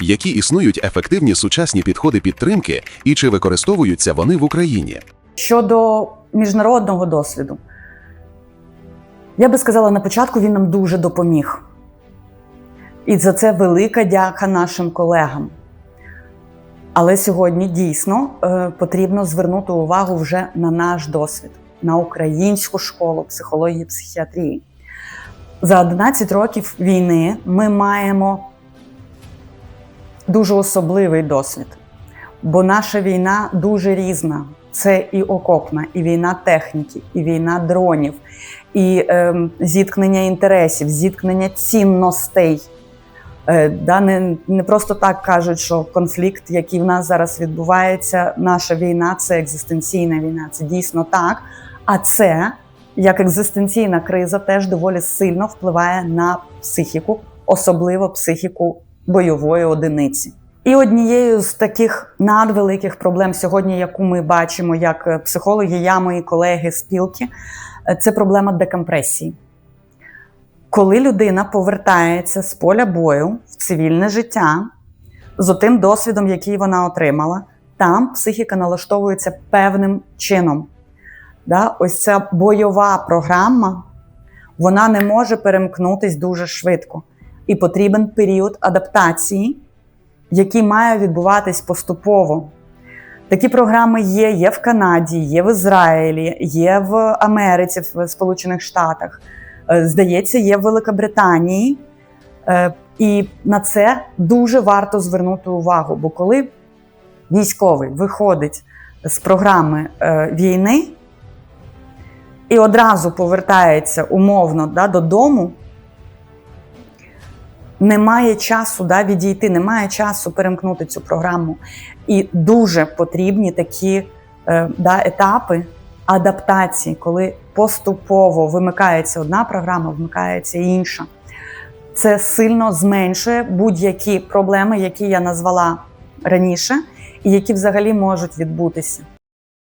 Які існують ефективні сучасні підходи підтримки і чи використовуються вони в Україні? Щодо міжнародного досвіду, я би сказала, на початку він нам дуже допоміг. І за це велика дяка нашим колегам. Але сьогодні дійсно е, потрібно звернути увагу вже на наш досвід, на українську школу психології і психіатрії. За 11 років війни ми маємо дуже особливий досвід, бо наша війна дуже різна. Це і окопна, і війна техніки, і війна дронів, і ем, зіткнення інтересів, зіткнення цінностей. Е, да, не, не просто так кажуть, що конфлікт, який в нас зараз відбувається, наша війна це екзистенційна війна. Це дійсно так. А це як екзистенційна криза теж доволі сильно впливає на психіку, особливо психіку бойової одиниці. І однією з таких надвеликих проблем сьогодні, яку ми бачимо як е, психологи, я, мої колеги, спілки, е, це проблема декомпресії. Коли людина повертається з поля бою в цивільне життя з тим досвідом, який вона отримала, там психіка налаштовується певним чином. Да? Ось ця бойова програма, вона не може перемкнутись дуже швидко. І потрібен період адаптації, який має відбуватись поступово. Такі програми є, є в Канаді, є в Ізраїлі, є в Америці, в Сполучених Штатах. Е, Здається, є в Великобританії. Е, І на це дуже варто звернути увагу. Бо коли військовий виходить з програми е, війни і одразу повертається умовно да, додому, немає часу да, відійти, немає часу перемкнути цю програму. І дуже потрібні такі е, да, етапи адаптації, коли поступово вимикається одна програма, вмикається інша. Це сильно зменшує будь-які проблеми, які я назвала раніше, і які взагалі можуть відбутися.